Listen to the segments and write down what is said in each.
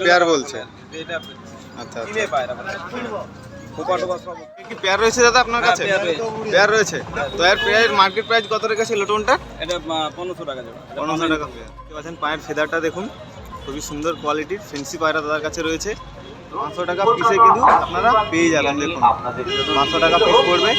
Pair বলছে। আচ্ছা আচ্ছা। পায়রা কি রয়েছে দাদা আপনার হ্যাঁ, কাছে? পেয়ার রয়েছে। তো এর পেয়ারের মার্কেট প্রাইস কত এটা পনেরোশো টাকা পনেরোশো টাকা। পেয়ার পায়ের ফেদারটা দেখুন। খুবই সুন্দর কোয়ালিটির ফেন্সি পায়রা দাদার কাছে রয়েছে। পাঁচশো টাকা পিসে কিন্তু আপনারা পেয়ে যাবেন দেখুন। পাঁচশো টাকা পিস পড়বে।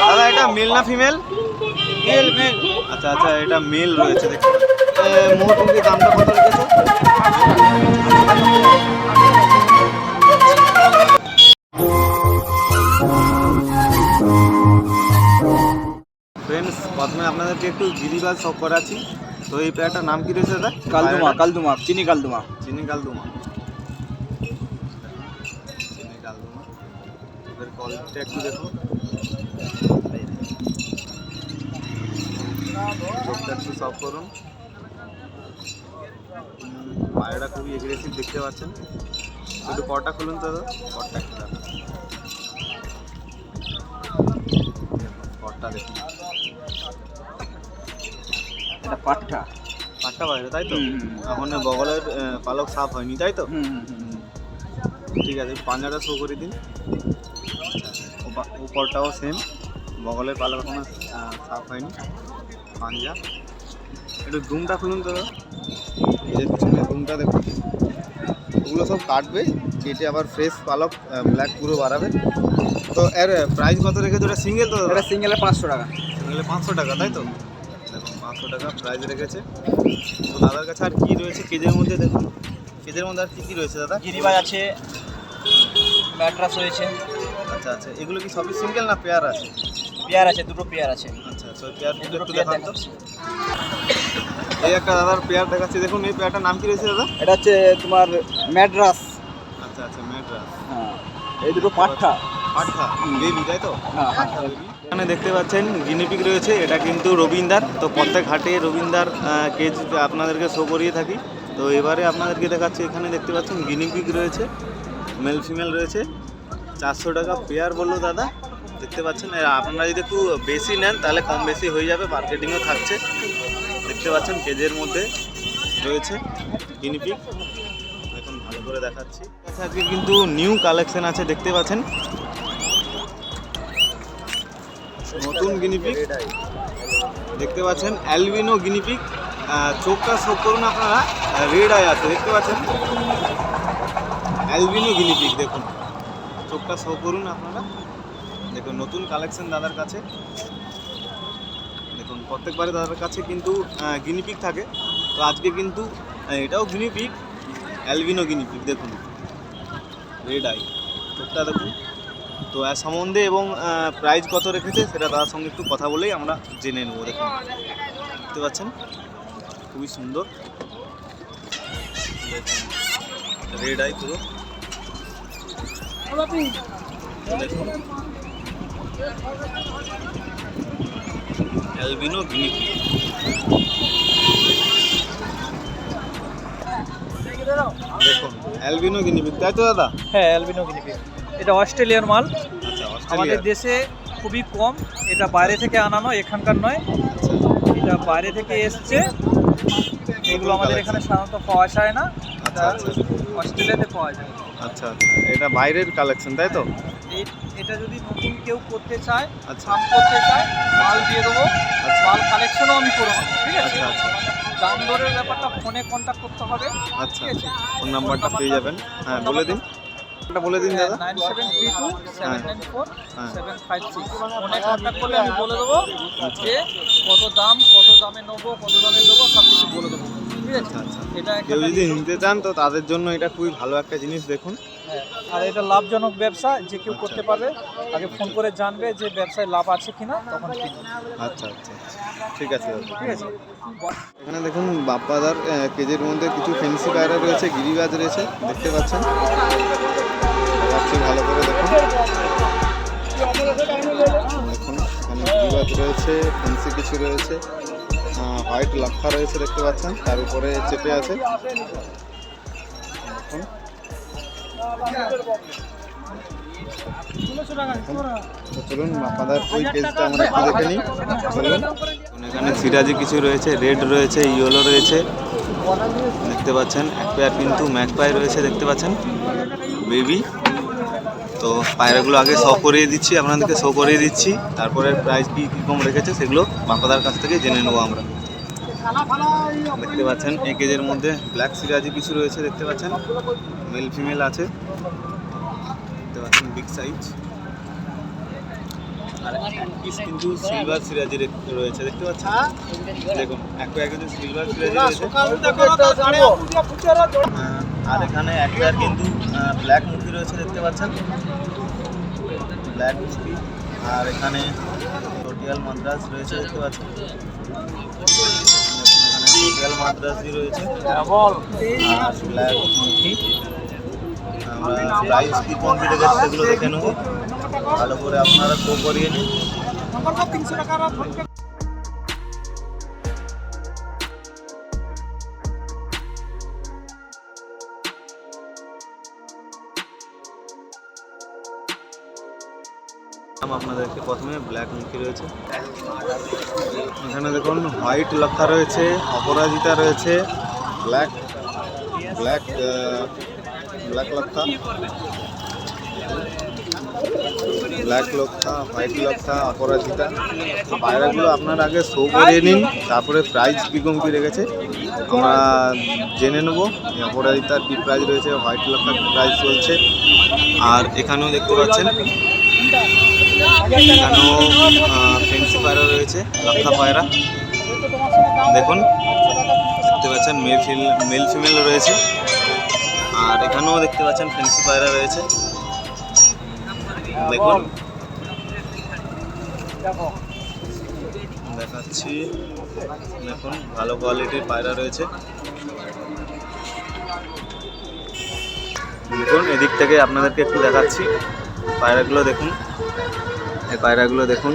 দাদা এটা মেল না ফিমেল মেল মেল আচ্ছা আচ্ছা এটা মেল রয়েছে দেখুন। মোটামুটি দামটা কত রেখেছে? একটু গিরিবাজ সব করাচ্ছি। তো এই পেয়ারটার নাম কি রয়েছে দাদা? কালদুমা কালদুমা চিনি কালদুমা। চিনি কালদুমা। চিনি কালদুমা। এবার কোয়ালিটিটা একটু চোখটা একটু সফট করুন। খুবই এগ্রেসিভ দেখতে পাচ্ছেন। একটু খুলুন তো একটু দেখুন। এটা পাট্টা পাটটা বাইরে তাই তো। এখন বগলের পালক সাফ হয়নি তাই তো? হুম হুম হুম ঠিক আছে পাঞ্জাটা শো করে দিন। উপরটাও সেম বগলের পালক এখনও সাফ হয়নি। পাঞ্জা। একটু দুমটা খুলুন তো। এই যে পিছনে দুমটা দেখুন। ওগুলো সব কাটবে কেটে আবার ফ্রেশ পালক ব্ল্যাক পুরো বাড়াবে। তো এর প্রাইস কত রেখেছে? ওটা সিঙ্গেল তো? এটা সিঙ্গেলে পাঁচশো টাকা। সিঙ্গেলে পাঁচশো টাকা তাই তো? পাঁচশো টাকা প্রাইস রেখেছে। তো দাদার কাছে আর কি রয়েছে কেজের মধ্যে দেখুন। কেজের মধ্যে আর কি কী রয়েছে দাদা? গিরিবাজ আছে ম্যাট্রাস রয়েছে। আচ্ছা আচ্ছা এগুলো কি সবই সিঙ্গেল না পেয়ার আছে? পেয়ার আছে দুটো পেয়ার আছে। আচ্ছা আচ্ছা পেয়ার দুটো একটু দেখান তো। এই একটা দাদার পেয়ার দেখাচ্ছি দেখুন এই পেয়ারটার নাম কি রয়েছে দাদা? এটা হচ্ছে তোমার ম্যাড্রাস আচ্ছা আচ্ছা ম্যাড্রাস হ্যাঁ এই দুটো পাঠা বেবি তাই তো? হ্যাঁ এখানে দেখতে পাচ্ছেন গিনিপিক রয়েছে এটা কিন্তু রবীন্দার। তো প্রত্যেক হাটে রবীন্দার কেজ আপনাদেরকে শো করিয়ে থাকি। তো এবারে আপনাদেরকে দেখাচ্ছি এখানে দেখতে পাচ্ছেন গিনিপিক রয়েছে মেল ফিমেল রয়েছে। চারশো টাকা পেয়ার বলল দাদা। দেখতে পাচ্ছেন আপনারা যদি একটু বেশি নেন তাহলে কম বেশি হয়ে যাবে মার্কেটিংও থাকছে। দেখতে পাচ্ছেন কেজের মধ্যে রয়েছে গিনিপিক এখন ভালো করে দেখাচ্ছি। আজকে কিন্তু নিউ কালেকশন আছে দেখতে পাচ্ছেন। নতুন গিনিপিক দেখতে পাচ্ছেন অ্যালবিনো গিনিপিক চোখটা শো করুন আপনারা। রেড আই আছে, দেখতে পাচ্ছেন? অ্যালবিনো গিনিপিক দেখুন। চোখটা শো করুন আপনারা। দেখুন, নতুন কালেকশন দাদার কাছে। দেখুন, প্রত্যেকবারে দাদার কাছে কিন্তু গিনিপিক থাকে। তো আজকে কিন্তু এটাও guinea pig albino guinea pig দেখুন। রেড আই চোখটা দেখুন। তো সম্বন্ধে এবং প্রাইস কত রেখেছে সেটা তার সঙ্গে একটু কথা বলেই আমরা জেনে নেব, দেখুন। দেখতে পাচ্ছেন? খুবই সুন্দর। রেড আই পুরো। দেখুন। অ্যালবিনো গিনিপি দেখুন অ্যালবিনো গিনিপি তাই তো, দাদা? হ্যাঁ অ্যালবিনো গিনিপিগ এটা অস্ট্রেলিয়ার মাল। আচ্ছা আমাদের দেশে খুবই কম। এটা বাইরে থেকে আনানো এখানকার নয়। এটা বাইরে থেকে এসছে। এগুলো আমাদের এখানে সাধারণত পাওয়া যায় না। আচ্ছা, আচ্ছা। অস্ট্রেলিয়াতে পাওয়া যায়। আচ্ছা আচ্ছা। এটা বাইরের কালেকশন তাই তো? এটা যদি নতুন কেউ করতে চায় আচ্ছা। ফার্ম করতে চায় মাল দিয়ে দেবো। মাল কালেকশনও আমি করে নেব ঠিক আছে? আচ্ছা আচ্ছা। দাম দরের ব্যাপারটা ফোনে কন্ট্যাক্ট করতে হবে আচ্ছা। ফোন নাম্বারটা পেয়ে যাবেন। হ্যাঁ বলে দিন। বলে দিন দাদা। Nine seven three two seven nine four হ্যাঁ। Seven five six. ফোনে কন্ট্যাক্ট করলে আমি বলে দেবো যে কত দাম কত দামে নেব কত দামে দেবো সব কিছু বলে দেবো। ঠিক আছে? আচ্ছা আচ্ছা। এটা কেউ যদি নিতে চান তো তাদের জন্য এটা খুবই ভালো একটা জিনিস দেখুন। হ্যাঁ, আর এটা লাভজনক ব্যবসা যে কেউ করতে পারবে আগে ফোন করে জানবে যে ব্যবসায় লাভ আছে কিনা তখন আচ্ছা আচ্ছা আচ্ছা। ঠিক আছে দাদা। ঠিক আছে? এখানে দেখুন বাপ্পাদার কেজের মধ্যে কিছু ফেন্সি পায়রা রয়েছে গিরিবাজ রয়েছে দেখতে পাচ্ছেন। দেখাচ্ছি ভালো করে দেখুন। দেখুন, এখানে গিরিবাজ রয়েছে ফেন্সি কিছু রয়েছে। হোয়াইট লাক্ষা রয়েছে দেখতে পাচ্ছেন, তার উপরে চেপে আছে। চলুন, আপনাদের ওই কেজটা আমরা দেখে নিই। চলুন এখানে সিরাজি কিছু রয়েছে রেড রয়েছে ইয়েলো রয়েছে। দেখতে পাচ্ছেন, এক পেয়ার কিন্তু ম্যাক পায়ে রয়েছে, দেখতে পাচ্ছেন। বেবি তো পায়রাগুলো আগে শো করিয়ে দিচ্ছি, আপনাদেরকে শো করিয়ে দিচ্ছি। তারপরে প্রাইস কি কীরকম রেখেছে সেগুলো বাপাদার কাছ থেকে জেনে নেব আমরা। দেখতে পাচ্ছেন এক কেজের মধ্যে ব্ল্যাক সিরাজি কিছু রয়েছে, দেখতে পাচ্ছেন? মেল ফিমেল আছে। দেখতে পাচ্ছেন বিগ সাইজ আর পিস কিন্তু সিলভার সিরাজি রয়েছে, দেখতে পাচ্ছেন? দেখুন এক সিলভার সিরাজি রয়েছে। আর এখানে এক পেয়ার কিন্তু ব্ল্যাক মুরগি রয়েছে, দেখতে পাচ্ছেন? ব্ল্যাক মুরগি আর এখানে টোটিয়াল মাদ্রাস রয়েছে, দেখতে পাচ্ছেন? এখানে টোটিয়াল মাদ্রাসি রয়েছে। ব্ল্যাক মন্থি আমরা প্রাইস কি কম কি রেখেছে সেগুলো দেখে নেব। ভালো করে আপনারা কো করিয়ে নিন। আপনাদেরকে প্রথমে ব্ল্যাক মুখী রয়েছে। এখানে দেখুন হোয়াইট লক্ষা রয়েছে, অপরাজিতা রয়েছে ব্ল্যাক ব্ল্যাক ব্ল্যাক লক্ষা ব্ল্যাক লক্ষা হোয়াইট লক্ষা অপরাজিতা। পায়রাগুলো আপনার আগে শো করিয়ে নিন, তারপরে প্রাইস কীরকম কী রেখেছে। আমরা জেনে নেব অপরাজিতার কী প্রাইস রয়েছে হোয়াইট লক্ষার কী প্রাইস চলছে। আর এখানেও দেখতে পাচ্ছেন পায়রা রয়েছে পায়রা। দেখুন, দেখতে পাচ্ছেন মেল ফিল মেল ফিমেল রয়েছে। আর এখানেও দেখতে পাচ্ছেন ফেন্সি পায়রা রয়েছে। দেখুন, দেখাচ্ছি। দেখুন, ভালো কোয়ালিটির পায়রা রয়েছে। দেখুন, এদিক থেকে আপনাদেরকে একটু দেখাচ্ছি। পায়রাগুলো দেখুন। এই পায়রাগুলো দেখুন।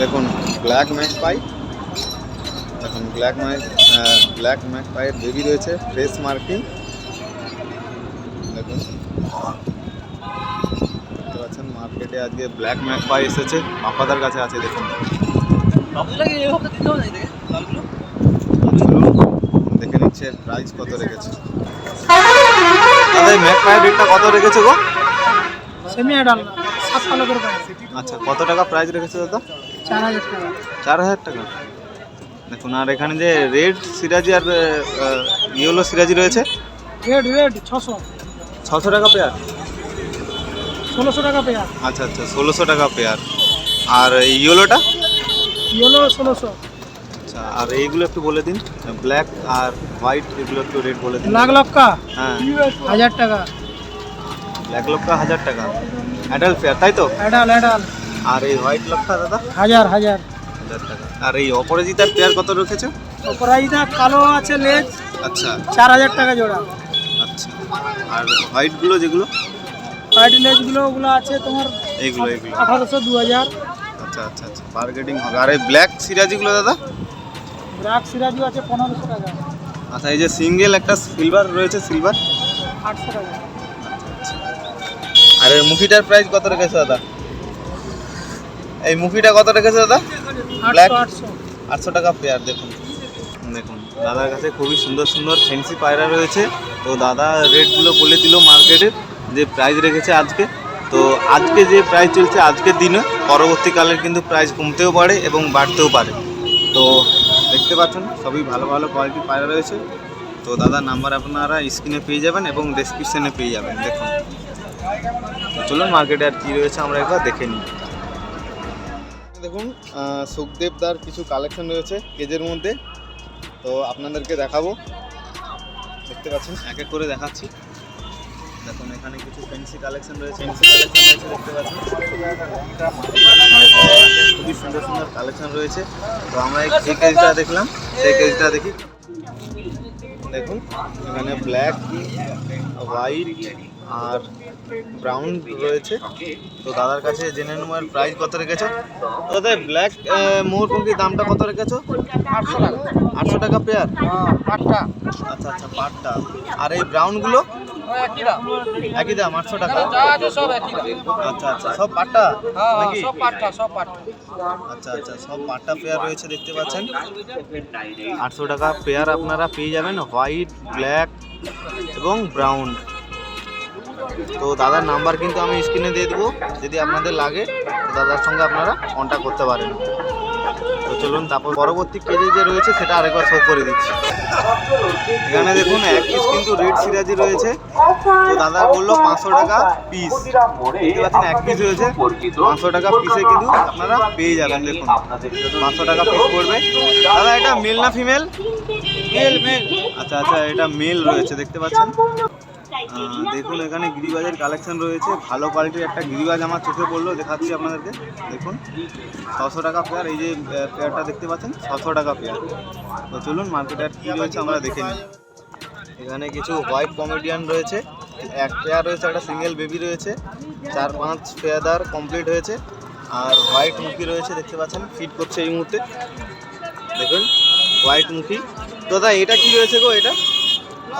দেখুন ব্ল্যাক ম্যাক পাই। দেখুন ব্ল্যাক ম্যাক ব্ল্যাক ম্যাক পাইয়ের বেবি রয়েছে ফ্রেশ মার্কিং দেখুন। দেখতে পাচ্ছেন মার্কেটে আজকে ব্ল্যাক ম্যাক পাই এসেছে। বাপাদার কাছে আছে দেখুন। দেখে নিচ্ছে প্রাইস কত রেখেছে। দাদা ম্যাক পায়ের রেটটা কত রেখেছে গো? সেমি আচ্ছা কত টাকা প্রাইস রেখেছে দাদা? চার হাজার টাকা। চার হাজার টাকা? দেখুন আর এখানে যে রেড সিরাজি আর ইয়েলো সিরাজি রয়েছে? রেড রেড ছশো। ছশো টাকা পেয়ার ষোলোশো টাকা পেয়ার আচ্ছা আচ্ছা ষোলোশো টাকা পেয়ার আর ইয়েলোটা ইয়েলো ষোলোশো। আচ্ছা আর এইগুলো একটু বলে দিন। ব্ল্যাক আর হোয়াইট এগুলো একটু রেট বলে দিন। লাখ লক্কা। হ্যাঁ। হাজার টাকা। ব্ল্যাক লক্ষা হাজার টাকা। অ্যাডাল্ট পেয়ার তাই তো? অ্যাডাল অ্যাডাল আর এই হোয়াইট লক্ষা দাদা? হাজার হাজার। হাজার টাকা। আর এই অপরাজিতার পেয়ার কত রেখেছো? অপরাজিতা কালো আছে লেজ। আচ্ছা। চার হাজার টাকা জোড়া। আচ্ছা। আর হোয়াইটগুলো যেগুলো? হোয়াইট লেজগুলো ওগুলো আছে তোমার এইগুলো এইগুলো আঠারোশো দু হাজার। আচ্ছা আচ্ছা আচ্ছা। বার্গেটিং হবে। আর এই ব্ল্যাক সিরাজিগুলো দাদা? ব্রাক সিরাজু আছে পনেরোশো টাকা। আচ্ছা এই যে সিঙ্গেল একটা সিলভার রয়েছে সিলভার আটশো টাকা। আর এই মুখিটার প্রাইস কত রেখেছে দাদা? এই মুখিটা কত রেখেছে দাদা? Black? আটশো টাকা পেয়ার দেখুন। দেখুন, দাদার কাছে খুবই সুন্দর সুন্দর ফ্যান্সি পায়রা রয়েছে। তো দাদা রেটগুলো বলে দিল মার্কেটের যে প্রাইস রেখেছে আজকে। তো আজকে যে প্রাইস চলছে আজকের দিনে পরবর্তীকালে কিন্তু প্রাইস কমতেও পারে এবং বাড়তেও পারে। তো দেখতে পাচ্ছেন, সবই ভালো ভালো কোয়ালিটির পায়রা রয়েছে। তো দাদা নাম্বার আপনারা স্ক্রিনে পেয়ে যাবেন এবং ডেসক্রিপশনে পেয়ে যাবেন। দেখুন। চলুন মার্কেটে আর কী রয়েছে আমরা একবার দেখে নিই। দেখুন সুখদেবদার কিছু কালেকশন রয়েছে কেজের মধ্যে। তো আপনাদেরকে দেখাবো। দেখতে পাচ্ছেন, এক এক করে দেখাচ্ছি। দেখুন, এখানে কিছু ফেন্সি কালেকশন রয়েছে ফেন্সি কালেকশন রয়েছে, দেখতে পাচ্ছেন। খুবই সুন্দর সুন্দর কালেকশন রয়েছে। তো আমরা এই কেজটা দেখলাম, সেই কেজটা দেখি। দেখুন, এখানে ব্ল্যাক হোয়াইট আর ব্রাউন রয়েছে। তো দাদার কাছে জেনে নেওয়ার প্রাইস কত রেখেছো? দাদা ব্ল্যাক ময়ূরপঙ্খির দামটা কত রেখেছো? আটশো টাকা। আটশো টাকা পেয়ার পাটটা আচ্ছা আচ্ছা পাটটা আর এই ব্রাউনগুলো একই দাম। আটশো টাকা। আচ্ছা আচ্ছা সব পাট্টা নাকি? আচ্ছা আচ্ছা সব পাট্টা পেয়ার রয়েছে দেখতে পাচ্ছেন। আটশো টাকা পেয়ার আপনারা পেয়ে যাবেন হোয়াইট ব্ল্যাক এবং ব্রাউন তো দাদার নাম্বার কিন্তু আমি স্ক্রিনে দিয়ে দেবো যদি আপনাদের লাগে তো দাদার সঙ্গে আপনারা কন্ট্যাক্ট করতে পারেন। তো চলুন তারপর পরবর্তী কেজে যে রয়েছে সেটা আরেকবার শো করে দিচ্ছি। এখানে দেখুন এক পিস কিন্তু রেড সিরাজি রয়েছে। তো দাদা বলল পাঁচশো টাকা পিস দেখতে পাচ্ছেন এক পিস রয়েছে। পাঁচশো টাকা পিসে কিন্তু আপনারা পেয়ে যাবেন দেখুন। পাঁচশো টাকা পিস পড়বে। দাদা এটা মেল না ফিমেল মেল মেল আচ্ছা আচ্ছা এটা মেল রয়েছে দেখতে পাচ্ছেন। দেখুন এখানে গিরিবাজের কালেকশন রয়েছে। ভালো কোয়ালিটির একটা গিরিবাজ আমার চোখে পড়ল দেখাচ্ছি আপনাদেরকে। দেখুন ছশো টাকা পেয়ার এই যে পেয়ারটা দেখতে পাচ্ছেন ছশো টাকা পেয়ার তো চলুন মার্কেটে আর কী রয়েছে আমরা দেখে নিই। এখানে কিছু হোয়াইট কমেডিয়ান রয়েছে এক পেয়ার রয়েছে একটা সিঙ্গেল বেবি রয়েছে চার পাঁচ পেয়াদার কমপ্লিট হয়েছে আর হোয়াইট মুখি রয়েছে দেখতে পাচ্ছেন ফিট করছে এই মুহূর্তে। দেখুন হোয়াইট মুখি। তো দাদা এটা কি রয়েছে গো এটা?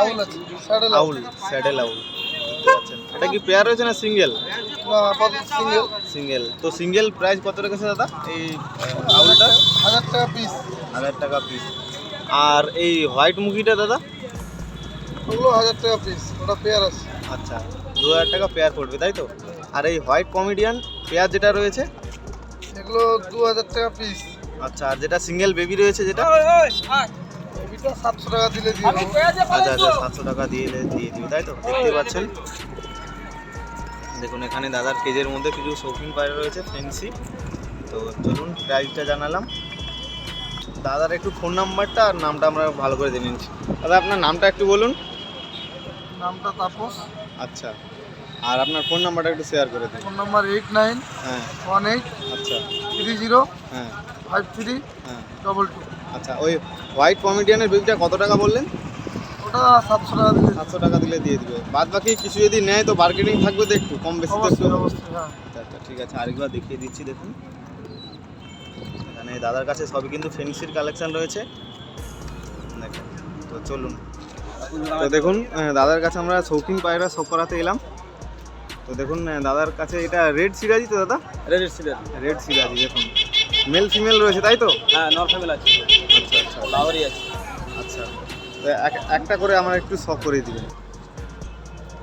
আউল আছে স্যাডেল আউল। স্যাডেল আউল এটা কি পেয়ার রয়েছে না সিঙ্গেল আপাতত সিঙ্গেল সিঙ্গেল তো সিঙ্গেল প্রাইস কত রেখেছে দাদা এই আউলটা? হাজার টাকা পিস হাজার টাকা পিস আর এই হোয়াইট মুখিটা দাদা? ওগুলো হাজার টাকা পিস ওটা পেয়ার আছে। আচ্ছা দু হাজার টাকা পেয়ার পড়বে তাই তো? আর এই হোয়াইট কমেডিয়ান পেয়ার যেটা রয়েছে? এগুলো দু হাজার টাকা পিস আচ্ছা আর যেটা সিঙ্গেল বেবি রয়েছে যেটা? সাতশো টাকা দিলে আচ্ছা আচ্ছা সাতশো টাকা দিয়ে দে- দিয়ে দিবে তাই তো? দেখতে পাচ্ছেন। দেখুন এখানে দাদার কেজের মধ্যে কিছু শৌখিন পায়রা রয়েছে ফেন্সি তো চলুন প্রাইসটা জানালাম। দাদার একটু ফোন নাম্বারটা আর নামটা আমরা ভালো করে জেনে নিচ্ছি। দাদা আপনার নামটা একটু বলুন। নামটা তাপস। আচ্ছা। আর আপনার ফোন নাম্বারটা একটু শেয়ার করে দিন। ফোন নাম্বার এইট নাইন হ্যাঁ। ওয়ান এইট আচ্ছা। থ্রি জিরো হ্যাঁ। ফাইভ থ্রি হ্যাঁ। Double two. আচ্ছা ওই হোয়াইট কমেডিয়ানের বেবিটা কত টাকা বললেন? ওটা সাতশো টাকা দিলে সাতশো টাকা দিলে দিয়ে দিবে। বাদ বাকি কিছু যদি নেয় তো বার্গেনিং থাকবে তো একটু কম বেশি তো একটু হ্যাঁ। আচ্ছা আচ্ছা ঠিক আছে আরেকবার দেখিয়ে দিচ্ছি দেখুন। এখানে দাদার কাছে সবই কিন্তু ফেন্সির কালেকশন রয়েছে। দেখেন তো চলুন। তো দেখুন দাদার কাছে আমরা শৌখিন পায়রা শো করাতে এলাম। তো দেখুন দাদার কাছে এটা রেড সিরাজি তো দাদা? রেড সিলেট রেড সিরাজি দেখুন। মেল ফিমেল রয়েছে তাই তো? হ্যাঁ নর ফ্যামিলি আছে। আচ্ছা আছে তো এক- একটা করে আমার একটু শখ করে দিবেন।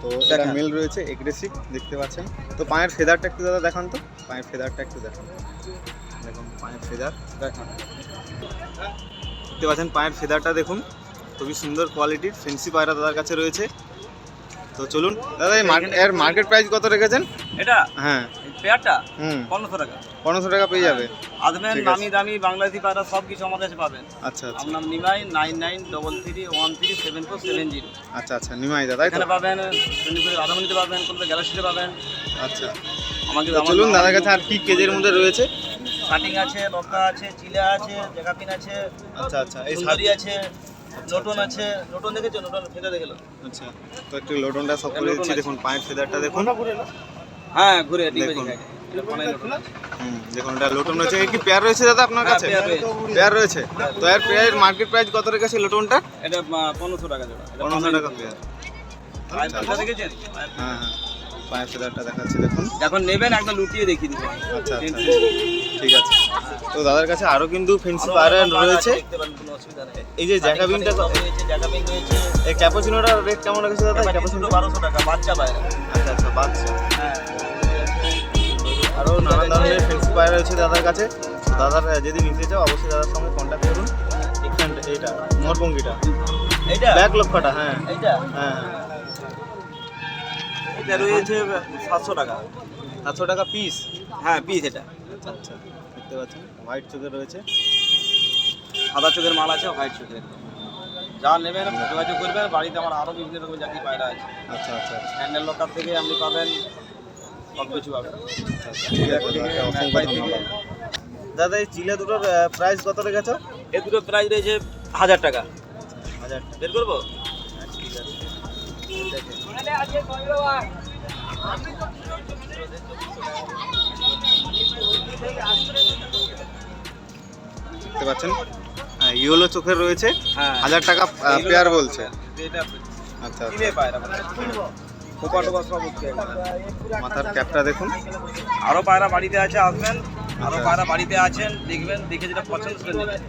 তো এটা। মেল রয়েছে এগ্রেসিভ দেখতে পাচ্ছেন। তো পায়ের ফেদারটা একটু দাদা দেখান তো। পায়ের ফেদারটা একটু দেখান। দেখুন পায়ের ফেদার দেখান। দেখতে পাচ্ছেন পায়ের ফেদারটা দেখুন। খুবই সুন্দর কোয়ালিটির ফেন্সি পায়রা দাদার কাছে রয়েছে। তো চলুন দাদা এই মার্কেট এর মার্কেট প্রাইস কত রেখেছেন? এটা? হ্যাঁ। পেয়ারটা হুম। পনেরোশো টাকা। পনেরোশো টাকা পেয়ে যাবে। আদমেন ঠিক আছে। নামি দামি বাংলাদেশি পায়রা সব কিছু আমার কাছে পাবেন। আচ্ছা আচ্ছা। আপনার Nimai nine nine double three one three seven four seven zero আচ্ছা আচ্ছা নিমাই দাদা এখানে পাবেন রাধামণিতে পাবেন কলকাতা গ্যালাক্সিতে পাবেন। আচ্ছা। আমাকে চলুন দাদার কাছে আর কি কেজের মধ্যে রয়েছে? শাটিং আছে লতা আছে চিলা আছে জেগাপিন আছে আচ্ছা আচ্ছা। এই সুন্দরী আছে। লোটন আছে লোটন দেখেছ? লোটন ফেদা দেখেলো আচ্ছা তো একটু লোটনটা সব করে দিচ্ছি দেখুন পায়ের ফেদারটা দেখুন। হ্যাঁ ঘুরে দেখুন। হুম, দেখুন এটা লোটন রয়েছে। কি পেয়ার রয়েছে দাদা আপনার হ্যাঁ, কাছে? পেয়ার রয়েছে। পেয়ার রয়েছে? তো এর পেয়ার মার্কেট প্রাইস কত রেখেছে লোটনটা? এটা পনেরোশো টাকা জোড়া পনেরোশো টাকা পেয়ার। দেখেছেন? হ্যাঁ হ্যাঁ। পায়ের ফেদারটা দেখাচ্ছি দেখুন। যখন নেবেন একদম লুটিয়ে দেখিয়ে দিবেন। আচ্ছা আচ্ছা। ঠিক আছে। তো দাদার কাছে আরও কিন্তু ফেন্সি পায়রা রয়েছে। এই যে জ্যাকাবিনটা রয়েছে রয়েছে। এই ক্যাপাচিনোটার রেট কেমন রেখেছে দাদা? ক্যাপাচিনো বারোশো টাকা বাচ্চা বাইরে আচ্ছা আচ্ছা বাচ্চা। হ্যাঁ। আরও নানান ধরনের ফেন্সি পায়রা রয়েছে দাদার কাছে। দাদার যদি নিতে চাও অবশ্যই দাদার সঙ্গে কন্ট্যাক্ট করুন। এখানটা এইটা মোরপঙ্গিটা। এইটা? ব্ল্যাক লক্ষটা হ্যাঁ। এইটা? হ্যাঁ। এটা রয়েছে সাতশো টাকা। সাতশো টাকা পিস হ্যাঁ পিস এটা। আচ্ছা আচ্ছা দেখতে পাচ্ছেন হোয়াইট চোখে রয়েছে। সাদা চোখের মাল আছে হোয়াইট চোখের। যা নেবেন যোগাযোগ করবেন বাড়িতে আমার আরও বিভিন্ন রকমের জাতি পায়রা আছে। আচ্ছা আচ্ছা আচ্ছা। হ্যান্ডেল লকার থেকে আপনি পাবেন সব কিছু পাবেন। আচ্ছা, আচ্ছা, দাদা, এই চিলে দুটোর প্রাইস কত রেখেছ? এ দুটোর প্রাইস রয়েছে হাজার টাকা। হাজার বের করব? দেখতে পাচ্ছেন? ইয়েলো চোখের রয়েছে। হ্যাঁ। হাজার টাকা পেয়ার বলছে। আচ্ছা হচ্ছে মাথার ক্যাপটা দেখুন। আরও পায়রা বাড়িতে আছে আসবেন। আরও আচ্ছা। পায়রা বাড়িতে আছেন দেখবেন দেখে যেটা পছন্দ করে নেবেন।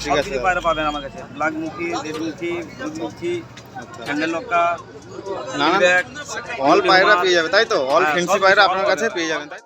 ঠিক আছে। পায়রা পাবেন আমার কাছে। ব্ল্যাক মুখী রেড মুখী আচ্ছা হ্যান্ডেল লক্কা নানান অল পায়রা পেয়ে যাবে তাই তো? অল হ্যাঁ, ফেন্সি পায়রা আপনার কাছে পেয়ে যাবেন তাই